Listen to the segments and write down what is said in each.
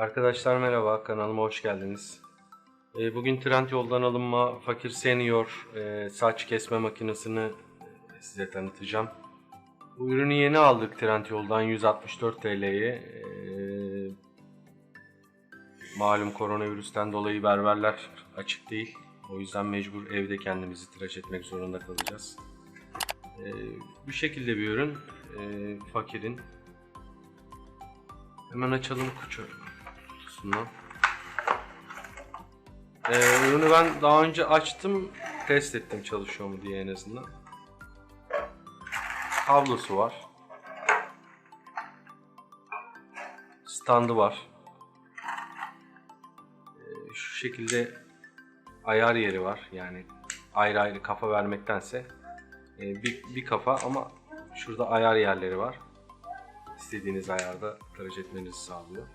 Arkadaşlar merhaba, kanalıma hoş geldiniz. Ee, Bugün Trendyol'dan alınma Fakir Senior e, saç kesme makinesini e, size tanıtacağım. Bu ürünü yeni aldık Trendyol'dan 164 TL'ye. Ee, Malum koronavirüsten dolayı berberler açık değil. O yüzden mecbur evde kendimizi tıraş etmek zorunda kalacağız. Ee, Bu şekilde bir ürün. Ee, Fakir'in. Hemen açalım kutu kutusundan. Ee, ürünü ben daha önce açtım, test ettim çalışıyor mu diye en azından. Kablosu var. Standı var. Ee, şu şekilde ayar yeri var. Yani ayrı ayrı kafa vermektense e, bir, bir kafa ama şurada ayar yerleri var. İstediğiniz ayarda tıraş etmenizi sağlıyor.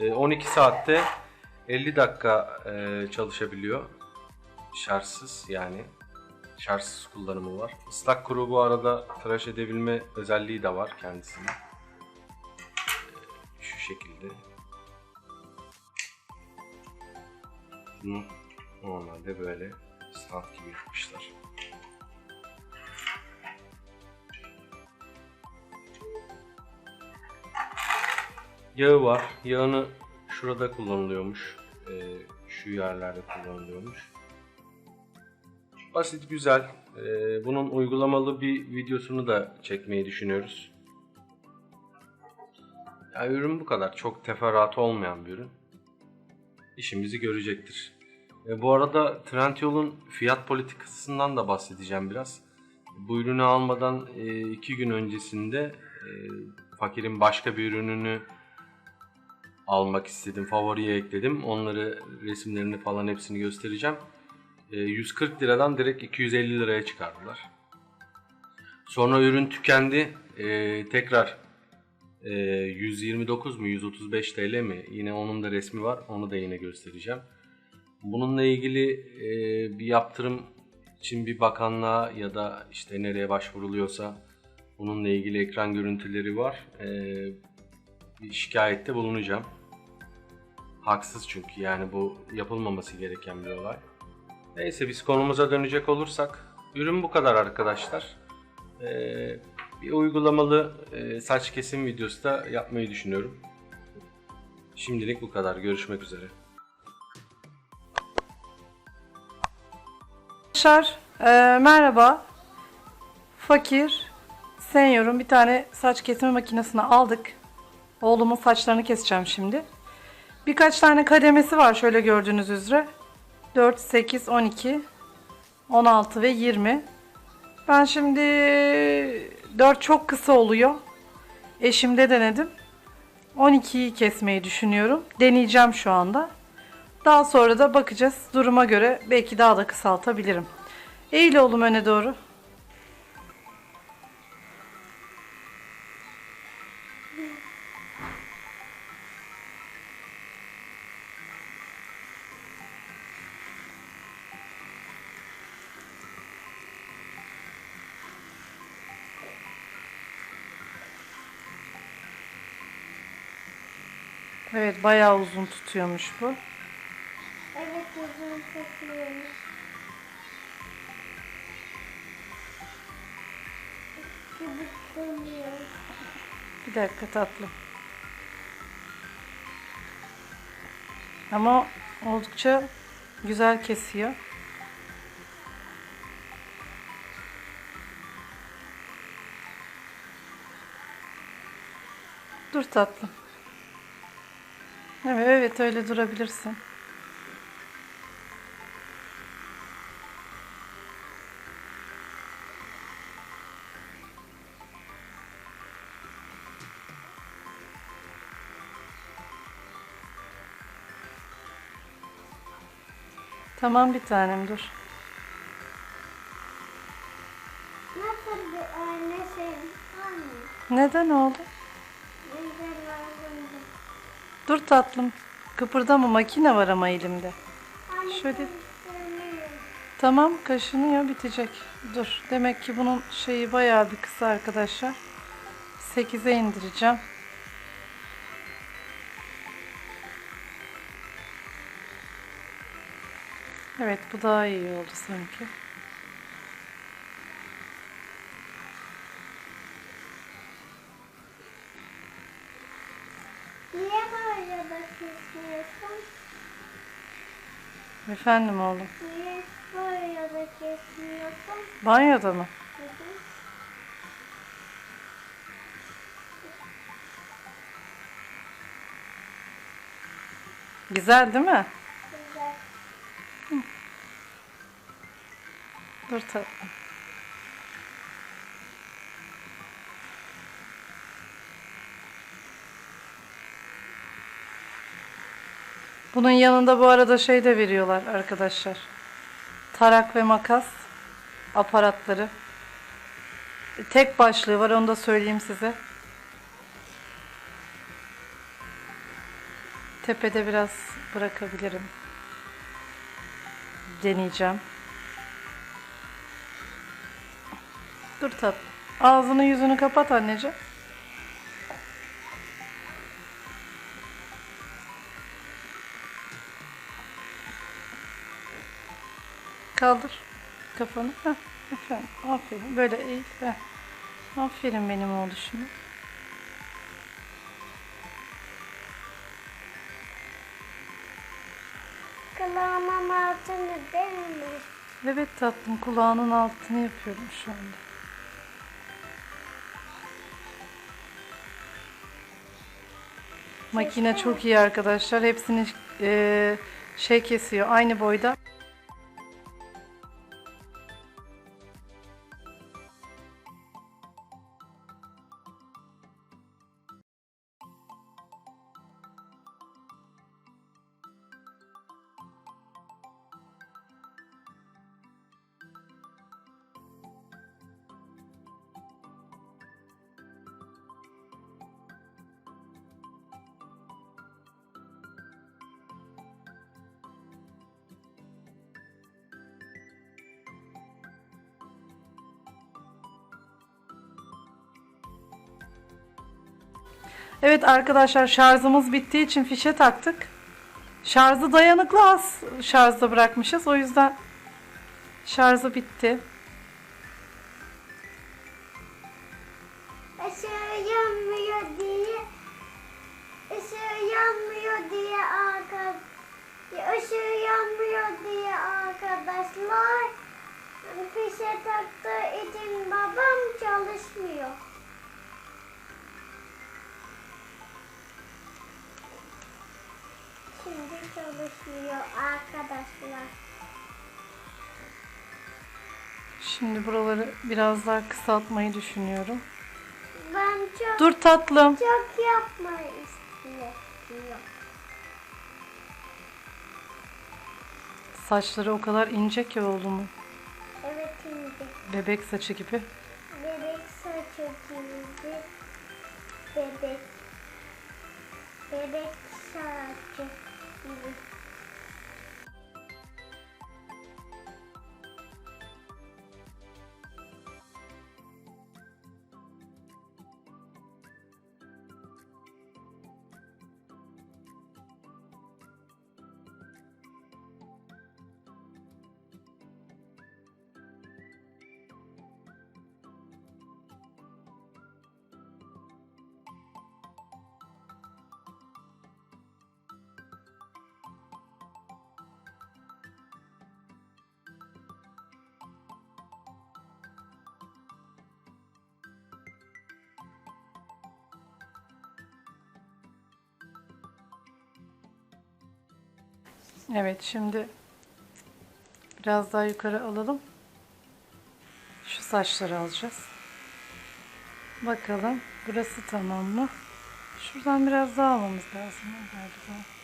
E, 12 saatte 50 dakika e, çalışabiliyor. Şarjsız yani. Şarjsız kullanımı var. Islak kuru bu arada tıraş edebilme özelliği de var kendisinin. Şu şekilde. Bunu normalde böyle stand gibi yapmışlar. Yağı var. Yağını şurada kullanılıyormuş. Ee, şu yerlerde kullanılıyormuş. Basit, güzel. Ee, bunun uygulamalı bir videosunu da çekmeyi düşünüyoruz. Ya, ürün bu kadar. Çok teferruatı olmayan bir ürün. İşimizi görecektir. E, bu arada Trendyol'un fiyat politikasından da bahsedeceğim biraz. Bu ürünü almadan e, iki gün öncesinde e, fakirin başka bir ürününü almak istedim. Favoriye ekledim. Onları resimlerini falan hepsini göstereceğim. E, 140 liradan direkt 250 liraya çıkardılar. Sonra ürün tükendi. E, tekrar e, 129 mu 135 TL mi? Yine onun da resmi var. Onu da yine göstereceğim. Bununla ilgili e, bir yaptırım için bir bakanlığa ya da işte nereye başvuruluyorsa bununla ilgili ekran görüntüleri var. E, bir şikayette bulunacağım. Haksız çünkü yani bu yapılmaması gereken bir olay. Neyse biz konumuza dönecek olursak ürün bu kadar arkadaşlar. Ee, bir uygulamalı e, saç kesim videosu da yapmayı düşünüyorum. Şimdilik bu kadar. Görüşmek üzere. Arkadaşlar e, merhaba. Fakir Senior'un bir tane saç kesme makinesini aldık. Oğlumun saçlarını keseceğim şimdi. Birkaç tane kademesi var şöyle gördüğünüz üzere. 4, 8, 12, 16 ve 20. Ben şimdi 4 çok kısa oluyor. Eşimde denedim. 12'yi kesmeyi düşünüyorum. Deneyeceğim şu anda. Daha sonra da bakacağız. Duruma göre belki daha da kısaltabilirim. Eğil oğlum öne doğru. Evet bayağı uzun tutuyormuş bu. Evet uzun tutuyormuş. Bir dakika tatlım. Ama oldukça güzel kesiyor. Dur tatlım. Evet, evet öyle durabilirsin. Tamam bir tanem dur. Nasıl bir anne sevdik? Neden oğlum? Dur tatlım. Kıpırdama makine var ama elimde. Şöyle. Tamam kaşınıyor bitecek. Dur. Demek ki bunun şeyi bayağı bir kısa arkadaşlar. 8'e indireceğim. Evet bu daha iyi oldu sanki. Niye Efendim oğlum. Niye böyle kesmiyorsun? Banyoda mı? Hı hı. Güzel değil mi? Güzel. Dur tatlım. Bunun yanında bu arada şey de veriyorlar arkadaşlar. Tarak ve makas aparatları. Tek başlığı var onu da söyleyeyim size. Tepede biraz bırakabilirim. Deneyeceğim. Dur tat. Ağzını yüzünü kapat anneciğim. Kaldır kafanı. Heh, efendim, aferin. Böyle eğil. Heh. Aferin benim oğluşuma. Kulağımın altını değil mi? Evet tatlım kulağının altını yapıyorum şu anda. Makine çok iyi arkadaşlar. Hepsini eee, şey kesiyor aynı boyda. Evet arkadaşlar şarjımız bittiği için fişe taktık. Şarjı dayanıklı az şarjda bırakmışız. O yüzden şarjı bitti. Işığı yanmıyor diye ışığı yanmıyor diye arkadaş ışığı yanmıyor diye arkadaşlar fişe taktığı için babam çalışmıyor. Şimdi çalışmıyor arkadaşlar. Şimdi buraları biraz daha kısaltmayı düşünüyorum. Ben çok Dur tatlım. çok yapmayı istiyorum. Saçları o kadar ince ki oğlumun. Evet şimdi. Bebek saçı gibi. Bebek saçı gibi. Bebek. Bebek saçı gibi. Evet şimdi biraz daha yukarı alalım. Şu saçları alacağız. Bakalım burası tamam mı? Şuradan biraz daha almamız lazım galiba.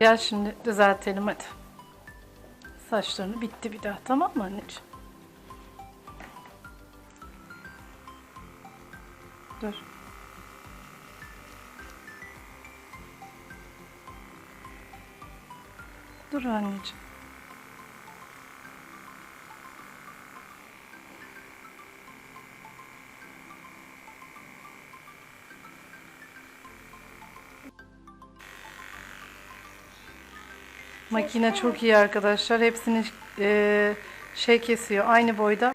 Gel şimdi düzeltelim hadi. Saçlarını bitti bir daha tamam mı anneciğim? Dur. Dur anneciğim. Makine çok iyi arkadaşlar. Hepsini eee, şey kesiyor aynı boyda.